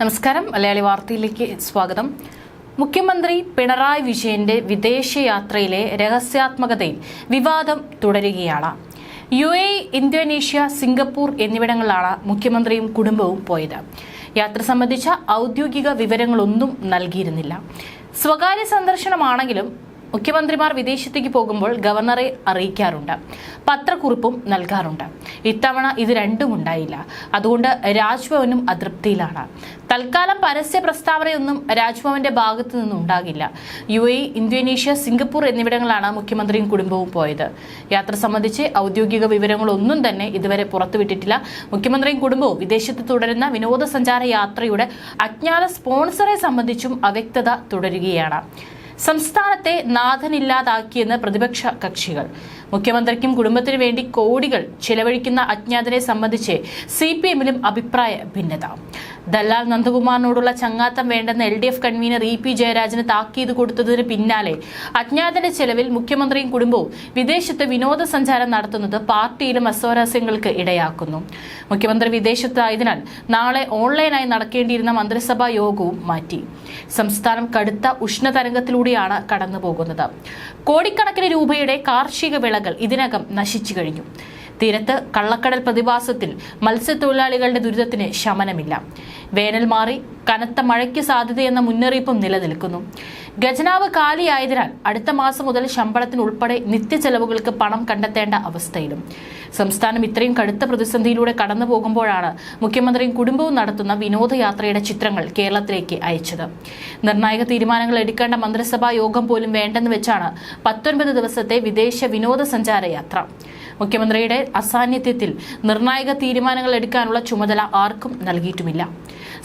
നമസ്കാരം. മലയാളി വാർത്തയിലേക്ക് സ്വാഗതം. മുഖ്യമന്ത്രി പിണറായി വിജയന്റെ വിദേശയാത്രയിലെ രഹസ്യാത്മകതയിൽ വിവാദം തുടരുകയാണ്. യു എ ഇന്തോനേഷ്യ സിംഗപ്പൂർ എന്നിവിടങ്ങളിലാണ് മുഖ്യമന്ത്രിയും കുടുംബവും പോയത്. യാത്ര സംബന്ധിച്ച ഔദ്യോഗിക വിവരങ്ങളൊന്നും നൽകിയിരുന്നില്ല. സ്വകാര്യ സന്ദർശനമാണെങ്കിലും മുഖ്യമന്ത്രിമാർ വിദേശത്തേക്ക് പോകുമ്പോൾ ഗവർണറെ അറിയിക്കാറുണ്ട്. പത്രക്കുറിപ്പും നൽകാറുണ്ട്. ഇത്തവണ ഇത് രണ്ടും ഉണ്ടായില്ല. അതുകൊണ്ട് രാജ്ഭവനും അതൃപ്തിയിലാണ്. തൽക്കാലം പരസ്യ പ്രസ്താവനയൊന്നും രാജ്ഭവന്റെ ഭാഗത്തു നിന്നും ഉണ്ടാകില്ല. യു എ ഇന്തോനേഷ്യ സിംഗപ്പൂർ എന്നിവിടങ്ങളാണ് മുഖ്യമന്ത്രിയും കുടുംബവും പോയത്. യാത്ര സംബന്ധിച്ച് ഔദ്യോഗിക വിവരങ്ങളൊന്നും തന്നെ ഇതുവരെ പുറത്തുവിട്ടിട്ടില്ല. മുഖ്യമന്ത്രിയും കുടുംബവും വിദേശത്ത് തുടരുന്ന വിനോദസഞ്ചാര യാത്രയുടെ അജ്ഞാത സ്പോൺസറെ സംബന്ധിച്ചും അവ്യക്തത തുടരുകയാണ്. സംസ്ഥാനത്തെ നാഥനില്ലാതാക്കിയെന്ന് പ്രതിപക്ഷ കക്ഷികൾ. മുഖ്യമന്ത്രിക്കും കുടുംബത്തിനു വേണ്ടി കോടികൾ ചെലവഴിക്കുന്ന അജ്ഞാതനെ സംബന്ധിച്ച് സി പി എമ്മിലും അഭിപ്രായ ഭിന്നത. ദല്ലാൽ നന്ദകുമാറിനോടുള്ള ചങ്ങാത്തം വേണ്ടെന്ന് L D F convener E P ജയരാജന് താക്കീത് കൊടുത്തതിന് പിന്നാലെ. അജ്ഞാതന്റെ ചെലവിൽ മുഖ്യമന്ത്രിയും കുടുംബവും വിദേശത്ത് വിനോദസഞ്ചാരം നടത്തുന്നത് പാർട്ടിയിലും അസ്വാരസ്യങ്ങൾക്ക് ഇടയാക്കുന്നു. മുഖ്യമന്ത്രി വിദേശത്തായതിനാൽ നാളെ ഓൺലൈനായി നടക്കേണ്ടിയിരുന്ന മന്ത്രിസഭാ യോഗവും മാറ്റി. സംസ്ഥാനം കടുത്ത ഉഷ്ണതരംഗത്തിലൂടെയാണ് കടന്നുപോകുന്നത്. കോടിക്കണക്കിന് രൂപയുടെ കാർഷിക വിളകൾ ഇതിനകം നശിച്ചു കഴിഞ്ഞു. തീരത്ത് കള്ളക്കടൽ പ്രതിഭാസത്തിൽ മത്സ്യത്തൊഴിലാളികളുടെ ദുരിതത്തിന് ശമനമില്ല. വേനൽ മാറി കനത്ത മഴയ്ക്ക് സാധ്യതയെന്ന മുന്നറിയിപ്പും നിലനിൽക്കുന്നു. ഖജനാവ് കാലിയായതിനാൽ അടുത്ത മാസം മുതൽ ശമ്പളത്തിന് ഉൾപ്പെടെ നിത്യചെലവുകൾക്ക് പണം കണ്ടെത്തേണ്ട അവസ്ഥയിലും. സംസ്ഥാനം ഇത്രയും കടുത്ത പ്രതിസന്ധിയിലൂടെ കടന്നു പോകുമ്പോഴാണ് മുഖ്യമന്ത്രിയും കുടുംബവും നടത്തുന്ന വിനോദയാത്രയുടെ ചിത്രങ്ങൾ കേരളത്തിലേക്ക് അയച്ചത്. നിർണായക തീരുമാനങ്ങൾ എടുക്കേണ്ട മന്ത്രിസഭാ യോഗം പോലും വേണ്ടെന്ന് വെച്ചാണ് പത്തൊൻപത് ദിവസത്തെ വിദേശ വിനോദസഞ്ചാര യാത്ര. മുഖ്യമന്ത്രിയുടെ അസാന്നിധ്യത്തിൽ നിർണായക തീരുമാനങ്ങൾ എടുക്കാനുള്ള ചുമതല ആർക്കും നൽകിയിട്ടുമില്ല.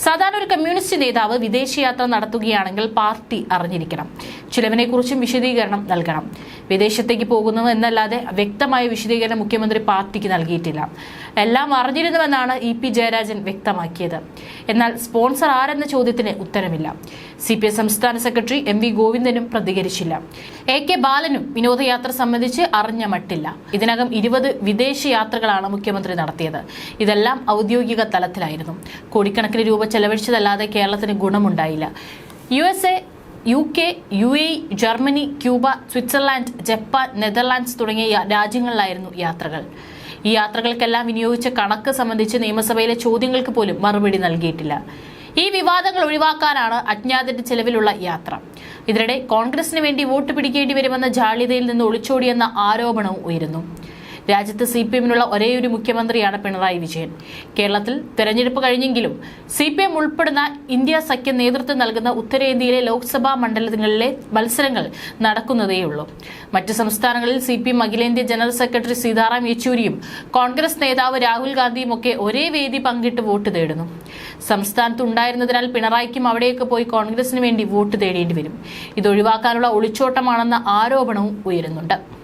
സാധാരണ ഒരു കമ്മ്യൂണിസ്റ്റ് നേതാവ് വിദേശയാത്ര നടത്തുകയാണെങ്കിൽ പാർട്ടി അറിഞ്ഞിരിക്കണം. ചിലവിനെക്കുറിച്ചും വിശദീകരണം നൽകണം. വിദേശത്തേക്ക് പോകുന്നു എന്നല്ലാതെ വ്യക്തമായ വിശദീകരണം മുഖ്യമന്ത്രി പാർട്ടിക്ക് നൽകിയിട്ടില്ല. എല്ലാം അറിഞ്ഞിരുന്നുവെന്നാണ് ഇ പി ജയരാജൻ വ്യക്തമാക്കിയത്. എന്നാൽ സ്പോൺസർ ആരെന്ന ചോദ്യത്തിന് ഉത്തരമില്ല. സി പി എം സംസ്ഥാന സെക്രട്ടറി എം വി ഗോവിന്ദനും പ്രതികരിച്ചില്ല. എ കെ ബാലനും വിനോദയാത്ര സംബന്ധിച്ച് അറിഞ്ഞ മട്ടില്ല. ഇതിനകം ഇരുപത് വിദേശ യാത്രകളാണ് മുഖ്യമന്ത്രി നടത്തിയത്. ഇതെല്ലാം ഔദ്യോഗിക തലത്തിലായിരുന്നു. കോടിക്കണക്കിന് രൂപ ചെലവഴിച്ചതല്ലാതെ കേരളത്തിന് ഗുണമുണ്ടായില്ല. U S A U K U A Germany Cuba Switzerland Japan Netherlands തുടങ്ങിയ രാജ്യങ്ങളിലായിരുന്നു യാത്രകൾ. ഈ യാത്രകൾക്കെല്ലാം വിനിയോഗിച്ച കണക്ക് സംബന്ധിച്ച് നിയമസഭയിലെ ചോദ്യങ്ങൾക്ക് പോലും മറുപടി നൽകിയിട്ടില്ല. ഈ വിവാദങ്ങൾ ഒഴിവാക്കാനാണ് അജ്ഞാതന്റെ ചെലവിലുള്ള യാത്ര. ഇതിനിടെ കോൺഗ്രസിന് വേണ്ടി വോട്ട് പിടിക്കേണ്ടി വരുമെന്ന ജാള്യതയിൽ നിന്ന് ഒളിച്ചോടിയെന്ന ആരോപണവും ഉയരുന്നു. രാജ്യത്ത് സി പി എമ്മിനുള്ള ഒരേയൊരു മുഖ്യമന്ത്രിയാണ് പിണറായി വിജയൻ. കേരളത്തിൽ തെരഞ്ഞെടുപ്പ് കഴിഞ്ഞെങ്കിലും സി പി എം ഉൾപ്പെടുന്ന ഇന്ത്യ സഖ്യം നേതൃത്വം നൽകുന്ന ഉത്തരേന്ത്യയിലെ ലോക്സഭാ മണ്ഡലങ്ങളിലെ മത്സരങ്ങൾ നടക്കുന്നതേയുള്ളൂ. മറ്റ് സംസ്ഥാനങ്ങളിൽ സി പി എം അഖിലേന്ത്യാ ജനറൽ സെക്രട്ടറി സീതാറാം യെച്ചൂരിയും കോൺഗ്രസ് നേതാവ് രാഹുൽ ഗാന്ധിയും ഒക്കെ ഒരേ വേദി പങ്കിട്ട് വോട്ട് തേടുന്നു. സംസ്ഥാനത്ത് ഉണ്ടായിരുന്നതിനാൽ പിണറായിക്കും അവിടെയൊക്കെ പോയി കോൺഗ്രസിന് വേണ്ടി വോട്ട് തേടേണ്ടി വരും. ഇതൊഴിവാക്കാനുള്ള ഒളിച്ചോട്ടമാണെന്ന ആരോപണവും ഉയരുന്നുണ്ട്.